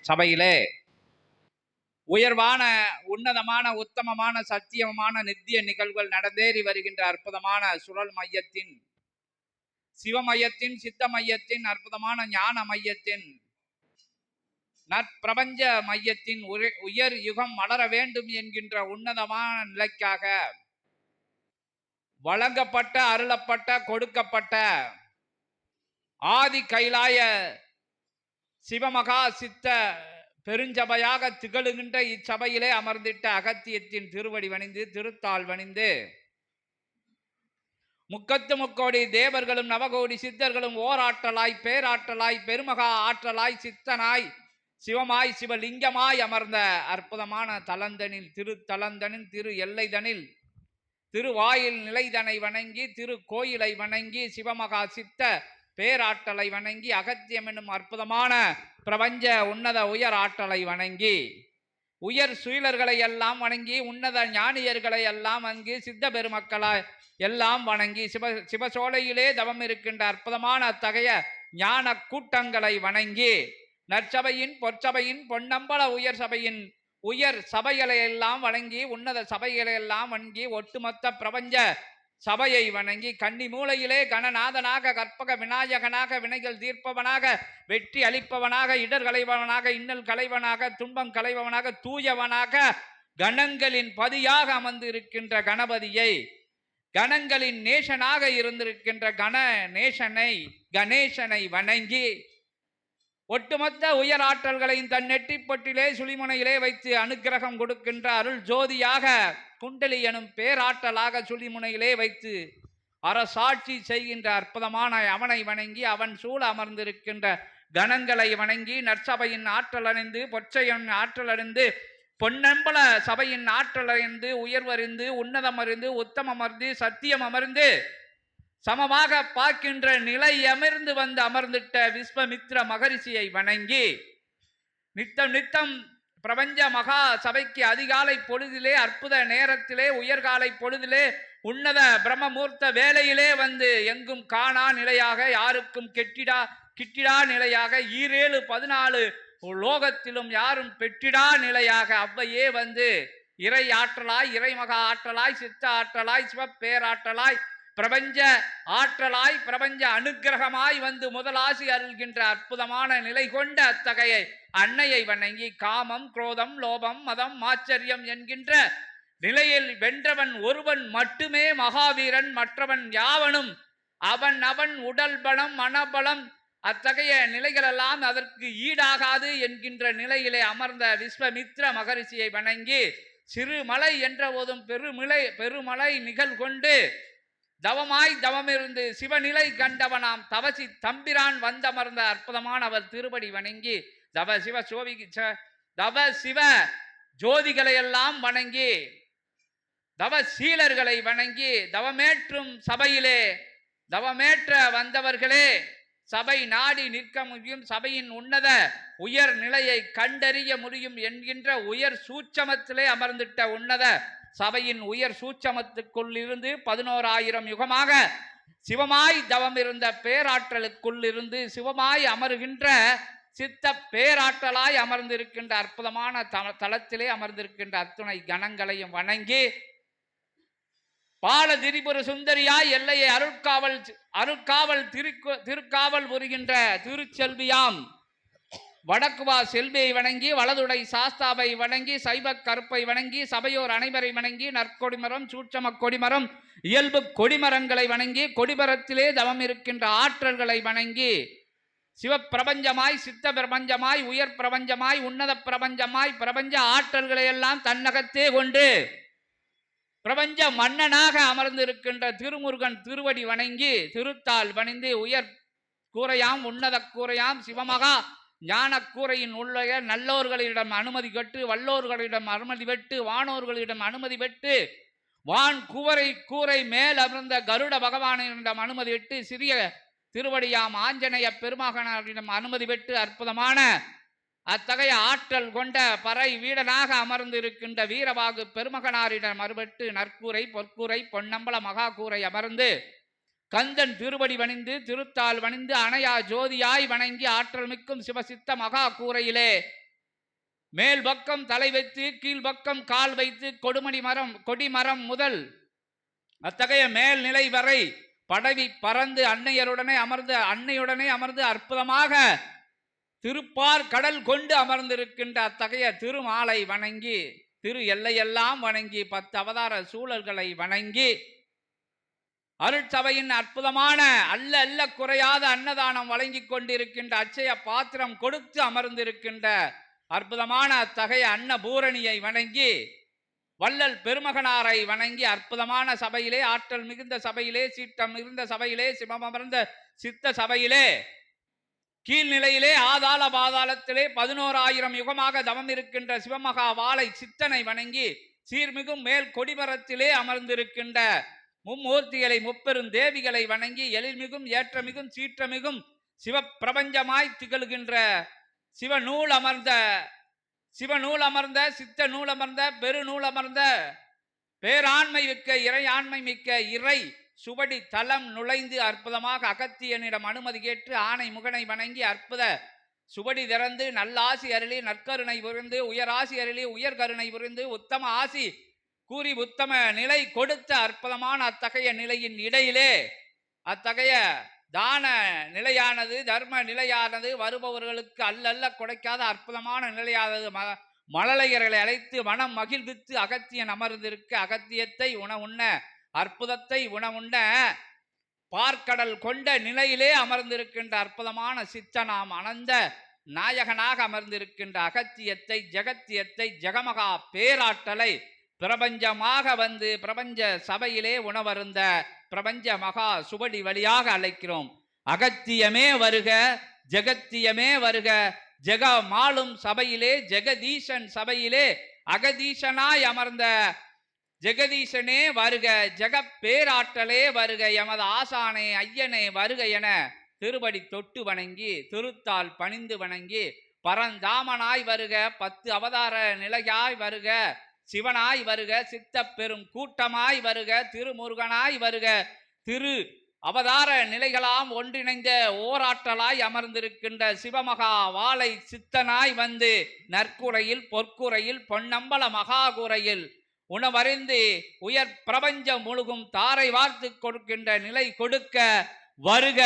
சபையிலே உயர்வான உன்னதமான உத்தமமான சத்தியமான நித்திய நிகழ்வுகள் நடந்தேறி வருகின்ற அற்புதமான சுழல் மையத்தின் சிவ மையத்தின் சித்த மையத்தின் அற்புதமான ஞான மையத்தின் நற்பிரபஞ்ச மையத்தின் உயர் யுகம் மலர வேண்டும் என்கின்ற உன்னதமான நிலைக்காக வழங்கப்பட்ட அருளப்பட்ட கொடுக்கப்பட்ட ஆதி கைலாய சிவமகா சித்த பெருஞ்சபையாக திகழுகின்ற இச்சபையிலே அமர்ந்திட்ட அகத்தியத்தின் திருவடி வணிந்து திருத்தாள் வணிந்து. முக்கத்து முக்கோடி தேவர்களும் நவகோடி சித்தர்களும் ஓராற்றலாய் பேராற்றலாய் பெருமகா ஆற்றலாய் சித்தனாய் சிவமாய் சிவலிங்கமாய் அமர்ந்த அற்புதமான தலந்தனில் திரு தலந்தனின் திரு எல்லைதனில் திருவாயில் நிலைதனை வணங்கி திரு கோயிலை வணங்கி சிவமகா சித்த பேராற்றலை வணங்கி அகத்தியம் என்னும் அற்புதமான பிரபஞ்ச உன்னத உயர் ஆற்றலை வணங்கி உயர் சுயலர்களை எல்லாம் வணங்கி உன்னத ஞானியர்களை எல்லாம் வணங்கி சித்த பெருமக்களை எல்லாம் வணங்கி சிவ சிவசோலையிலே தவம் இருக்கின்ற அற்புதமான அத்தகைய ஞான கூட்டங்களை வணங்கி நற்சபையின் பொற்சபையின் பொன்னம்பல உயர் சபையின் உயர் சபைகளை எல்லாம் வணங்கி உன்னத சபைகளை எல்லாம் வணங்கி ஒட்டுமொத்த பிரபஞ்ச சபையை வணங்கி கன்னி மூலையிலே கணநாதனாக கற்பக விநாயகனாக வினைகள் தீர்ப்பவனாக வெற்றி அளிப்பவனாக இடர் களைபவனாக இன்னல் களைவனாக துன்பம் களைபவனாக தூயவனாக கணங்களின் பதியாக அமர்ந்து இருக்கின்ற கணபதியை கணங்களின் நேசனாக இருந்திருக்கின்ற கண நேசனை கணேசனை வணங்கி ஒட்டுமொத்த உயர் ஆற்றல்களையும் தன் நெட்டிப்பட்டிலே சுழிமுனையிலே வைத்து அனுக்கிரகம் கொடுக்கின்ற அருள் ஜோதியாக குண்டலி எனும் பேராற்றலாக சுழிமுனையிலே வைத்து அரசாட்சி செய்கின்ற அற்புதமான அவனை வணங்கி அவன் சூழ அமர்ந்திருக்கின்ற கணங்களை வணங்கி நற்சபையின் ஆற்றல் அணிந்து பொச்சையின் ஆற்றல் அணிந்து பொன்னம்பல சபையின் ஆற்றல் அறிந்து உயர்வறிந்து உன்னதம் அறிந்து உத்தமம் அமர்ந்து சத்தியம் அமர்ந்து சமமாக பார்க்கின்ற நிலை அமர்ந்து வந்து அமர்ந்திட்ட விஸ்வமித்ர மகரிஷியை வணங்கி நித்தம் நித்தம் பிரபஞ்ச மகா சபைக்கு அதிகாலை பொழுதிலே அற்புத நேரத்திலே உயர்காலை பொழுதிலே உன்னத பிரம்மமூர்த்த வேலையிலே வந்து எங்கும் காணா நிலையாக யாருக்கும் கெட்டிடா கிட்டிடா நிலையாக ஈரேழு பதினாலு லோகத்திலும் யாரும் பெற்றிடா நிலையாக அவ்வையே வந்து இறை ஆற்றலாய் இறைமகா ஆற்றலாய் சித்த ஆற்றலாய் சிவப்பேராற்றலாய் பிரபஞ்ச ஆற்றலாய் பிரபஞ்ச அனுக்கிரகமாய் வந்து முதலாசி அருள்கின்ற அற்புதமான நிலை கொண்ட அத்தகைய அன்னையை வணங்கி காமம் குரோதம் லோபம் மதம் ஆச்சரியம் என்கின்ற நிலையில் வென்றவன் ஒருவன் மட்டுமே மகாவீரன். மற்றவன் யாவனும் அவன் அவன் உடல் பலம் மனபலம் அத்தகைய நிலைகளெல்லாம் அதற்கு ஈடாகாது என்கின்ற நிலையிலே அமர்ந்த விஸ்வமித்ர மகரிஷியை வணங்கி சிறுமலை என்ற போதும் பெருமிளை பெருமலை நிகழ்கொண்டு தவமாய் தவமிருந்து சிவநிலை கண்டவனாம் தவசி தம்பிரான் வந்தமர்ந்த அற்புதமான அவர் திருப்படி வணங்கி தவ சிவ சோவி தவ சிவ ஜோதிகளை எல்லாம் வணங்கி தவ சீலர்களை வணங்கி தவமேற்றும் சபையிலே தவமேற்ற வந்தவர்களே சபை நாடி நிற்க முடியும் சபையின் உன்னத உயர் நிலையை கண்டறிய முடியும் என்கின்ற உயர் சூட்சமத்திலே அமர்ந்திட்ட உன்னத சபையின் உயர் சூட்சமத்துக்குள் இருந்து பதினோராயிரம் யுகமாக சிவமாய் தவம் இருந்த பேராற்றலுக்குள் இருந்து சிவமாய் அமருகின்ற சித்த பேராற்றலாய் அமர்ந்திருக்கின்ற அற்புதமான த- அமர்ந்திருக்கின்ற அத்துணை கணங்களையும் வணங்கி பால திரிபுர சுந்தரியாய் எல்லையை அருட்காவல் அருட்காவல் திருக்கு திருக்காவல் புரிகின்ற திருச்செல்வியாம். வடக்குவா செல்வியை வணங்கி வலதுடை சாஸ்தாவை வணங்கி சைவ கருப்பை வணங்கி சபையோர் அனைவரை வணங்கி நற்கொடிமரம் சூட்சம கொடிமரம் இயல்பு கொடிமரங்களை வணங்கி கொடிமரத்திலே தவம் இருக்கின்ற ஆற்றல்களை வணங்கி சிவப்பிரபஞ்சமாய் சித்த பிரபஞ்சமாய் உயர் பிரபஞ்சமாய் உன்னத பிரபஞ்சமாய் பிரபஞ்ச ஆற்றல்களை எல்லாம் தன்னகத்தே கொண்டு பிரபஞ்ச மன்னனாக அமர்ந்திருக்கின்ற திருமுருகன் திருவடி வணங்கி திருத்தால் வணிந்து உயர் கூரையாம் உன்னத கூரையாம் சிவமகா ஞான கூரையின் உள்ள நல்லோர்களிடம் அனுமதி கட்டு வல்லோர்களிடம் அனுமதி பெற்று வானோர்களிடம் அனுமதி பெற்று வான் கூரை கூரை மேல் அமர்ந்த கருட பகவானிடம் அனுமதி பெற்று சிறிய திருவடியாம் ஆஞ்சநேய பெருமகனாரிடம் அனுமதி பெற்று அற்புதமான அத்தகைய ஆற்றல் கொண்ட பறை வீடனாக அமர்ந்து இருக்கின்ற வீரபாகு பெருமகனாரிடம் மறுபட்டு நற்கூரை பொற்கூரை பொன்னம்பல மகா கூரை அமர்ந்து கந்தன் திருவடி வணிந்து திருத்தால் வணிந்து அணையா ஜோதியாய் வணங்கி ஆற்றல் மிக்கும் சிவசித்த மகா கூரையிலே மேல் பக்கம் தலை வைத்து கீழ்பக்கம் கால் வைத்து கொடுமணி மரம் கொடிமரம் முதல் அத்தகைய மேல்நிலை வரை படவி பறந்து அன்னையருடனே அமர்ந்து அன்னையுடனே அமர்ந்து அற்புதமாக திருப்பார் கடல் கொண்டு அமர்ந்திருக்கின்ற அத்தகைய திருமாலை வணங்கி திரு எல்லையெல்லாம் வணங்கி பத்து அவதார சூழல்களை வணங்கி அருட்சபையின் அற்புதமான அல்ல அல்ல குறையாத அன்னதானம் வழங்கிக் கொண்டிருக்கின்ற அச்சய பாத்திரம் கொடுத்து அமர்ந்திருக்கின்ற அற்புதமான அத்தகைய அன்னபூரணியை வணங்கி வள்ளல் பெருமகனாரை வணங்கி அற்புதமான சபையிலே ஆற்றல் மிகுந்த சபையிலே சீட்டம் மிகுந்த சபையிலே சிவமமர்ந்த சித்த சபையிலே கீழ்நிலையிலே ஆதாள பாதாளத்திலே பதினோராயிரம் யுகமாக தவம் இருக்கின்ற சிவமகா வாளை சித்தனை வணங்கி சீர்மிகும் மேல் கொடிமரத்திலே அமர்ந்திருக்கின்ற மும்மூர்த்திகளை முப்பெரும் தேவிகளை வணங்கி எழில்மிகும் ஏற்றமிகும் சீற்றமிகும் சிவப்பிரபஞ்சமாய் திகழ்கின்ற சிவநூல் அமர்ந்த சிவநூல் அமர்ந்த சித்த நூல் அமர்ந்த பெருநூல் அமர்ந்த பேராண்மை மிக்க இறையாண்மை மிக்க இறை சுவடி தலம் நுழைந்து அற்புதமாக அகத்தியனிடம் அனுமதி கேட்டு ஆணை முகனை வணங்கி அற்புத சுவடி திறந்து நல்லாசி அருளி நற்கருணை புரிந்து உயராசி அருளி உயர் கருணை புரிந்து உத்தம ஆசி கூறி உத்தம நிலை கொடுத்த அற்புதமான அத்தகைய நிலையின் இடையிலே அத்தகைய தான நிலையானது தர்ம நிலையானது வருபவர்களுக்கு அல்லல்ல குடைக்காத அற்புதமான நிலையானது ம மழலையர்களை அழைத்து மனம் மகிழ்வித்து அகத்தியன் அமர்ந்திருக்க அகத்தியத்தை உண உண்ண அற்புதத்தை உணவுண்ட பார்க்கடல் கொண்ட நிலையிலே அமர்ந்திருக்கின்ற அற்புதமான சித்தனாம் அனந்த நாயகனாக அமர்ந்திருக்கின்ற அகத்தியத்தை ஜெகத்தியத்தை ஜெகமகா பேராற்றலை பிரபஞ்சமாக வந்து பிரபஞ்ச சபையிலே உணவருந்த பிரபஞ்ச மகா சுவடி வழியாக அழைக்கிறோம். அகத்தியமே வருக ஜெகத்தியமே வருக ஜெக மாளும் சபையிலே ஜெகதீசன் சபையிலே அகதீசனாய் அமர்ந்த ஜெகதீசனே வருக ஜெகப் பேராற்றலே வருக எமது ஆசானே ஐயனே வருக என திருபடி தொட்டு வணங்கி திருத்தால் பணிந்து வணங்கி பரந்தாமனாய் வருக பத்து அவதார நிலையாய் வருக சிவனாய் வருக சித்தப் பெரும் கூட்டமாய் வருக திருமுருகனாய் வருக திரு அவதார நிலைகளாம் ஒன்றிணைந்த ஓராற்றலாய் அமர்ந்திருக்கின்ற சிவமகா வாளை சித்தனாய் வந்து நற்குறையில் பொற்குறையில் பொன்னம்பல மகாகுறையில் உணவறிந்து உயர் பிரபஞ்சம் முழுகும் தாரை வார்த்து கொடுக்கின்ற நிலை கொடுக்க வருக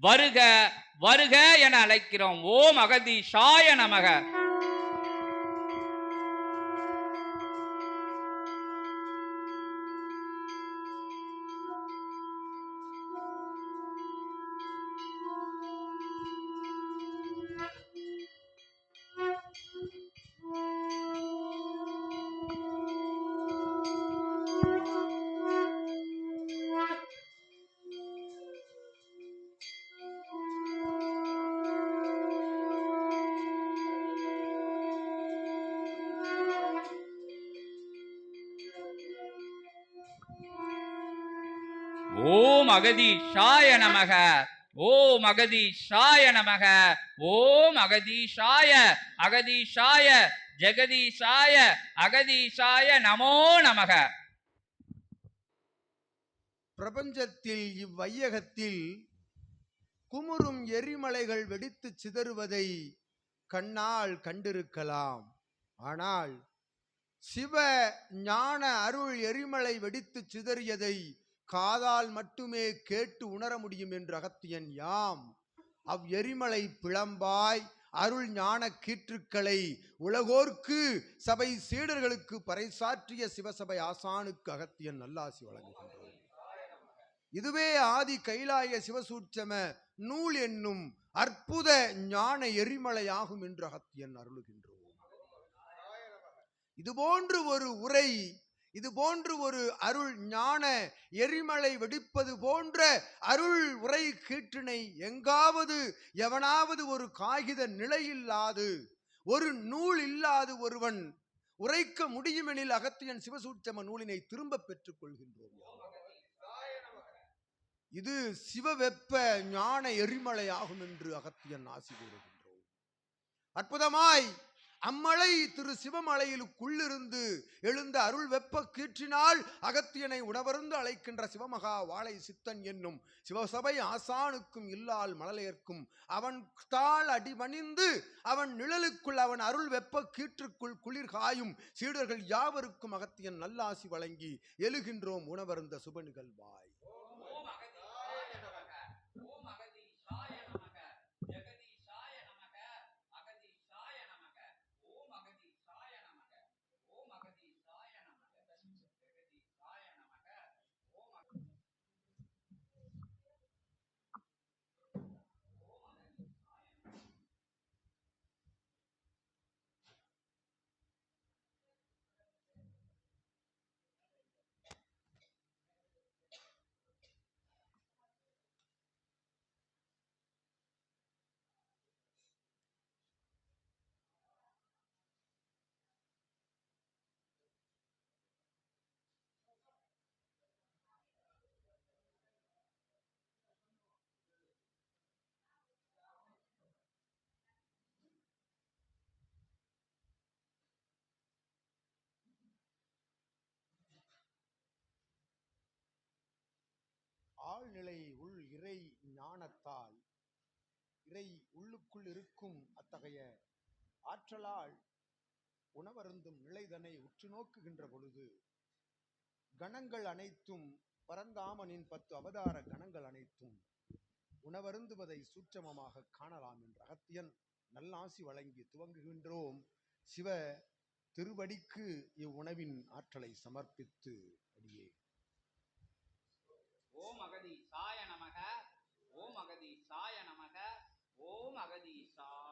வருக வருக என அழைக்கிறோம். ஓம் அகதீஷாய நமக. ஓம் அகதீஷாய நமக. ஓம் அகதீஷாய நமக. ஓம் ஜெகதி அகதீஷாய ஜெகதீஷாய அகதீஷாய நமோ நமக. பிரபஞ்சத்தில் இவ்வையகத்தில் குமுறும் எரிமலைகள் வெடித்து சிதறுவதை கண்ணால் கண்டிருக்கலாம். ஆனால் சிவ ஞான அருள் எரிமலை வெடித்து சிதறியதை காதால் மட்டுமே கேட்டு உணர முடியும் என்று அகத்தியன் யாம் அவ் எரிமலை பிளம்பாய் அருள் ஞான கீற்றுக்களை உலகோர்க்கு சபை சீடர்களுக்கு பறைசாற்றிய சிவசபை ஆசானுக்கு அகத்தியன் நல்லாசி வழங்குகின்றான். இதுவே ஆதி கைலாய சிவசூட்சம நூல் என்னும் அற்புத ஞான எரிமலையாகும் என்று அகத்தியன் அருளுகின்றோம் இது போன்று ஒரு உரை இது போன்று ஒரு அருள் ஞான எரிமலை வெடிப்பது போன்ற அருள் உரை கீற்றினை எங்காவது எவனாவது ஒரு காகித நிலையில்லாது ஒரு நூல் இல்லாது ஒருவன் உரைக்க முடியுமெனில் அகத்தியன் சிவசூட்சம நூலினை திரும்ப பெற்றுக் கொள்கின்றோம். இது சிவவெப்ப ஞான எரிமலை ஆகும் என்று அகத்தியன் ஆசி கூறுகின்றோம். அற்புதமாய் அம்மலை திரு சிவமலையிலுக்குள்ளிருந்து எழுந்த அருள் வெப்ப கீற்றினால் அகத்தியனை உணவருந்து அழைக்கின்ற சிவமகா வாழை சித்தன் என்னும் சிவசபை ஆசானுக்கும் இல்லால் மழலையர்க்கும் அவன் தாள் அடிபணிந்து அவன் நிழலுக்குள் அவன் அருள் வெப்ப கீற்றுக்குள் குளிர் காயும் சீடர்கள் யாவருக்கும் அகத்தியன் நல்லாசி வழங்கி எழுகின்றோம் உணவருந்த சுப நிகழ்வாய் ஓம் அகதீஷாய நமக ஓம் அகதீஷாய நமக ஜெகதீஷாய நமக அகதீஷாய நமக ஓம் அகதீஷாய நமக ஓம் அகதீஷாய நமக ஜெகதீஷாய நமக ஓம் அக- ஆழ்நிலை உள் இறை ஞானத்தால் இறை உள்ளுக்குள் இருக்கும் அத்தகைய ஆற்றலால் உணவருந்தும் நிலைதனை உற்று நோக்குகின்ற பொழுது கணங்கள் அனைத்தும் பரந்தாமனின் பத்து அவதார கணங்கள் அனைத்தும் உணவருந்துவதை சூட்சமமாக காணலாம் என்ற அகத்தியன் நல்லாசி வழங்கி துவங்குகின்றோம். சிவ திருவடிக்கு இவ்வுணவின் ஆற்றலை சமர்ப்பித்து அடியே. ஓம் அகதீஷாய சாய ஓம் அகதீஷாய நமக ஓம் அகதீஷாய நமக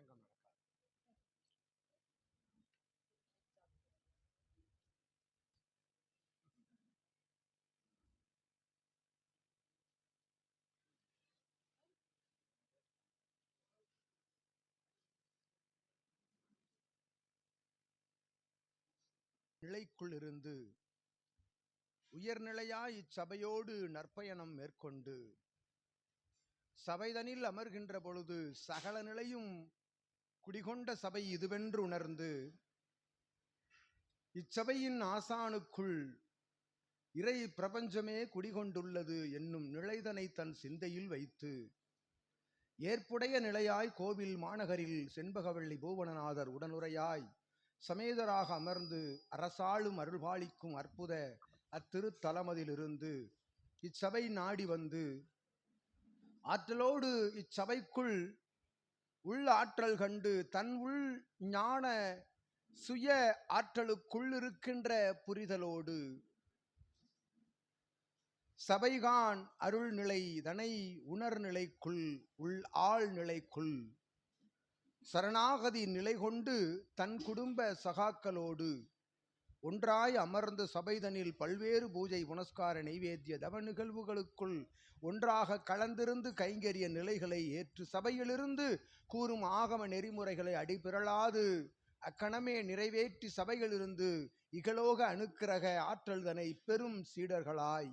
பிரசங்கம் நடக்காது. நிலைக்குள் இருந்து உயர்நிலையாய் இச்சபையோடு நற்பயணம் மேற்கொண்டு சபைதனில் அமர்கின்ற பொழுது சகல நிலையும் குடிகொண்ட சபை இதுவென்று உணர்ந்து இச்சபையின் ஆசானுக்குள் இறை பிரபஞ்சமே குடிகொண்டுள்ளது என்னும் நிலைதனை தன் சிந்தையில் வைத்து ஏற்புடைய நிலையாய் கோவில் மாநகரில் செண்பகவள்ளி பூவனநாதர் உடனுரையாய் சமேதராக அமர்ந்து அரசாளும் அருள்பாலிக்கும் அற்புத அத்திருத்தலமதிலிருந்து இச்சபை நாடி வந்து ஆற்றலோடு இச்சபைக்குள் உள்ள ஆற்றல் கண்டு தன் உள் ஞான சுய ஆற்றலுக்குள் இருக்கின்ற புரிதலோடு. சபைகான் அருள்நிலை தனை உணர்நிலைக்குள் உள் ஆழ்நிலைக்குள். சரணாகதி நிலை கொண்டு தன் குடும்ப சகாக்களோடு. ஒன்றாய் அமர்ந்த சபைதனில் பல்வேறு பூஜை புனஸ்கார நைவேத்திய தவ நிகழ்வுகளுக்குள் ஒன்றாக கலந்திருந்து கைங்கரிய நிலைகளை ஏற்று சபையிலிருந்து கூறும் ஆகம நெறிமுறைகளை அடிபிறளாது. அக்கணமே நிறைவேற்றி சபையிலிருந்து இகலோக அணுக்கிரக ஆற்றல்தனை பெரும் சீடர்களாய்.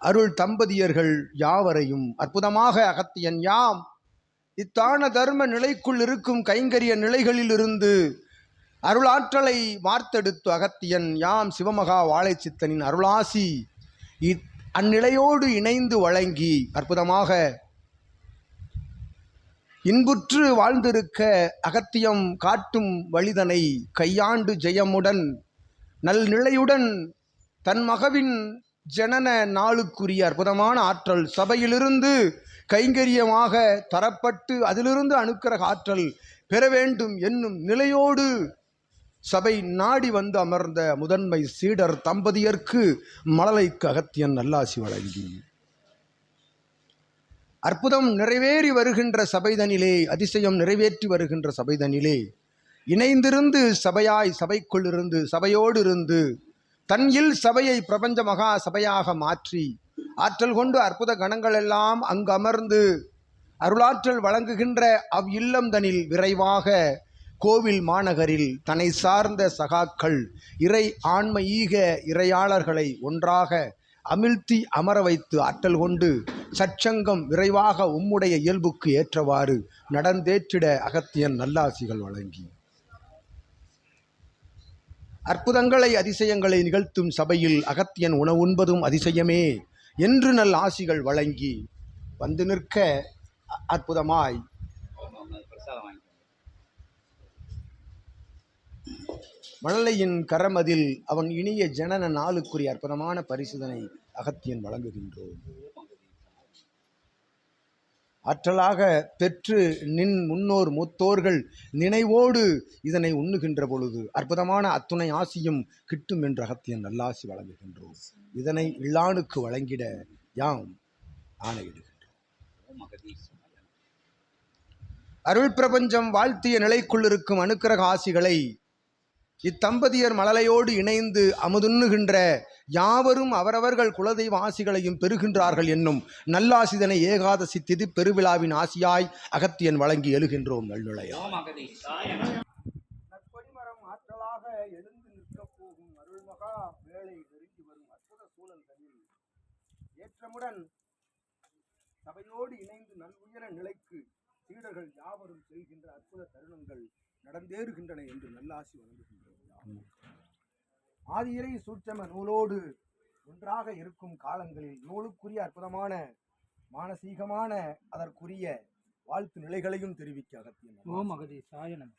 அருள் தம்பதியர்கள் யாவரையும் அற்புதமாக அகத்தியன் யாம். இத்தான தர்ம நிலைக்குள் இருக்கும் கைங்கரிய நிலைகளில் இருந்து அருளாற்றலை வார்த்தெடுத்து அகத்தியன் யாம் சிவமகா வாழைச்சித்தனின் அருளாசி. அந்நிலையோடு இணைந்து வழங்கி அற்புதமாக இன்புற்று வாழ்ந்திருக்க அகத்தியம் காட்டும் வழிதனை கையாண்டு ஜெயமுடன் நல்நிலையுடன் தன் மகவின் ஜனன நாளுக்குரிய அற்புதமான ஆற்றல் சபையிலிருந்து கைங்கரியமாக தரப்பட்டு அதிலிருந்து அணுக்கிற ஆற்றல் பெற வேண்டும் என்னும் நிலையோடு சபை நாடி வந்து அமர்ந்த முதன்மை சீடர் தம்பதியர்க்கு மழலைக்கு அகத்தியன் நல்லாசி வழங்கி. அற்புதம் நிறைவேறி வருகின்ற சபைதனிலே அதிசயம் நிறைவேற்றி வருகின்ற சபைதனிலே இணைந்திருந்து சபையாய் சபைக்குள் இருந்து சபையோடு இருந்து தன்னில் சபையை பிரபஞ்ச மகா சபையாக மாற்றி ஆற்றல் கொண்டு அற்புத கணங்கள் எல்லாம் அங்கு அமர்ந்து அருளாற்றல் வழங்குகின்ற அவ் இல்லந்தனில் விரைவாக கோவில் மாநகரில் தன்னை சார்ந்த சகாக்கள் இறை ஆன்மீக இறையாளர்களை ஒன்றாக அமிழ்த்தி அமர வைத்து ஆற்றல் கொண்டு சச்சங்கம் விரைவாக உம்முடைய இயல்புக்கு ஏற்றவாறு நடந்தேற்றிட அகத்தியன் நல்லாசிகள் வழங்கி. அற்புதங்களை அதிசயங்களை நிகழ்த்தும் சபையில் அகத்தியன் உணவு உண்பதும் அதிசயமே என்று நல் ஆசிகள் வழங்கி வந்து நிற்க அற்புதமாய் மழலையின் கரமதில் அவன் இனிய ஜனன நாளுக்குரிய அற்புதமான பரிசுதனை அகத்தியன் வழங்குகின்றோம். ஆற்றலாக பெற்று நின் முன்னோர் மூத்தோர்கள் நினைவோடு இதனை உண்ணுகின்ற பொழுது அற்புதமான அத்துணை ஆசியும் கிட்டும் என்று அகத்தியன் நல்லாசி வழங்குகின்றோம். இதனை இல்லானுக்கு வழங்கிட யாம் ஆணையிடுகின்றோம். அருள் பிரபஞ்சம் வாழ்த்திய நிலைக்குள் இருக்கும் அனுக்கிரக ஆசிகளை இத்தம்பதியர் மழலையோடு இணைந்து அமுதுண்ணுகின்ற யாவரும் அவரவர்கள் குலதெய்வ ஆசிகளையும் பெறுகின்றார்கள் என்னும் நல்லாசிதனை ஏகாதசி திதி பெருவிழாவின் ஆசியாய் அகத்தியன் வழங்கி எழுகின்றோம் நல்நுழையா. ஆற்றலாக எழுந்து நிற்கப் போகும் அருள்மகா வேலை நெருங்கி வரும் அற்புத சூழல்களில் ஏற்றமுடன் சபையோடு இணைந்து நல்உயர நிலைக்கு சீடர்கள் யாவரும் செல்கின்ற அற்புத தருணங்கள் நடந்தேறுகின்றன என்று நல்லாசி வழங்குகின்றனர் ஆதியரை சூட்சம நூலோடு ஒன்றாக இருக்கும் காலங்களில் நூலுக்குரிய அற்புதமான மானசீகமான அதற்குரிய வாழ்த்து நிலைகளையும் தெரிவிக்க அகத்தியம் ஓம் அகதி சாயனம்